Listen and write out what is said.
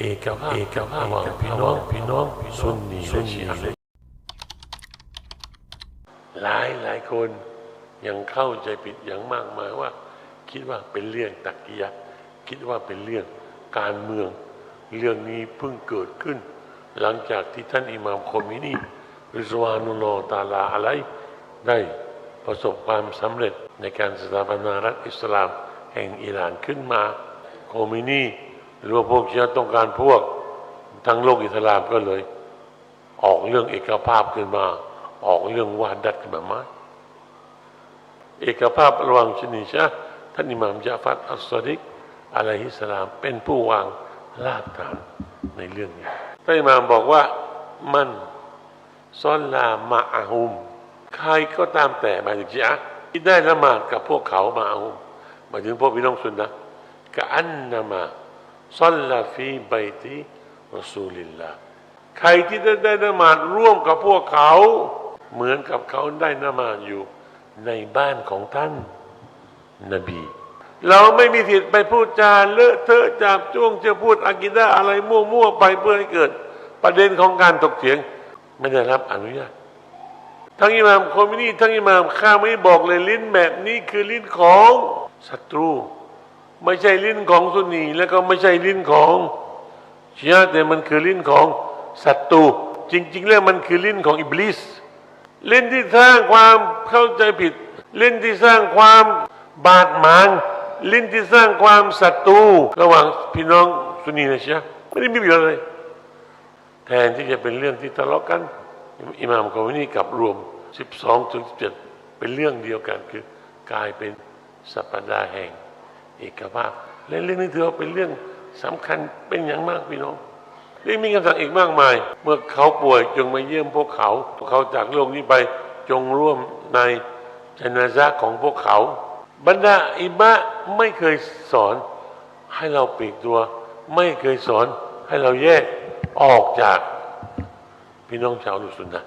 เอกภาพเอกภาพระหว่างพี่น้องพี่น้องซุนนีและชีอะห์หลายหลายคนยังเข้าใจผิดอย่างมากมายว่า คิดว่าเป็นเรื่องตักกิยะห์คิดว่าเป็นเรื่องการเมือง เรื่องนี้เพิ่งเกิดขึ้น หลังจากที่ท่านอิหม่ามโคอมินีริซวานุลลอฮ์ตาลาอะไลยได้ประสบความสำเร็จในการสถาปนารัฐอิสลามแห่งอิหร่านขึ้นมา โคอมินี หรือว่าพวกเชียต้องการพวกทั้งโลกอิสลามก็เลย ออกเรื่องเอกภาพขึ้นมา ออกเรื่องวาดัดขึ้นมาไหมเอกภาพระหว่างชนีชะท่านอิหม่ามจาฟัดอัสซอดิกอะลัยฮิสสลาม เป็นผู้วางรากฐานในเรื่องนี้ท่านอิหม่ามบอกว่ามันซอลลามะอาฮุม ใครก็ตามแต่หมายถึงชีอะที่ได้ละหมาดกับพวกเขามาอาฮุมหมายถึงพวกพี่น้องสุนนะกะอันนามา ซอลลาฟีไบติรอซูลิลลาใครที่ได้ได้ละหมาดร่วมกับพวกเขา เหมือนกับเขาได้ละหมาดอยู่ในบ้านของท่านนบี เราไม่มีสิทธิ์ไปพูดจาเลอะเทอะจับจ้วงจะพูดอากิดะอะไรมั่วๆไปเพื่อให้เกิด ประเด็นของการถกเถียง ไม่ได้รับอนุญาตทั้งอิหม่ามคอมมินีทั้งอิหม่ามข้าไม่บอกเลยลิ้นแบบนี้คือลิ้นของศัตรู ไม่ใช่ลิ้นของซุนีแล้วก็ไม่ใช่ลิ้นของชีอะแต่มันคือลิ้นของศัตรูจริง ๆ แล้วมันคือลิ้นของอิบลิสลิ้นที่สร้างความเข้าใจผิด ลิ้นที่สร้างความบาดหมาง ลิ้นที่สร้างความศัตรูระหว่างพี่น้องซุนนีและชีอะไม่ได้มีประโยชน์อะไรแทนที่จะเป็นเรื่องที่ทะเลาะกัน อิหม่ามคอมมินีกลับรวม 12ถึง17 เป็นเรื่องเดียวกันคือกลายเป็นสัปดาห์แห่ง เอกภาพ และเรื่องนี้ถือว่าเป็นเรื่องสำคัญเป็นอย่างมากพี่น้องเรื่องมีคำสั่งอีกมากมาย เมื่อเขาป่วยจงมาเยี่ยมพวกเขาพวกเขาจากโลกนี้ไปจงร่วมในจนาซะของพวกเขา บรรดาอิบะไม่เคยสอนให้เราปีกตัว ไม่เคยสอนให้เราแยกออกจากพี่น้องชาวลุสุนนะ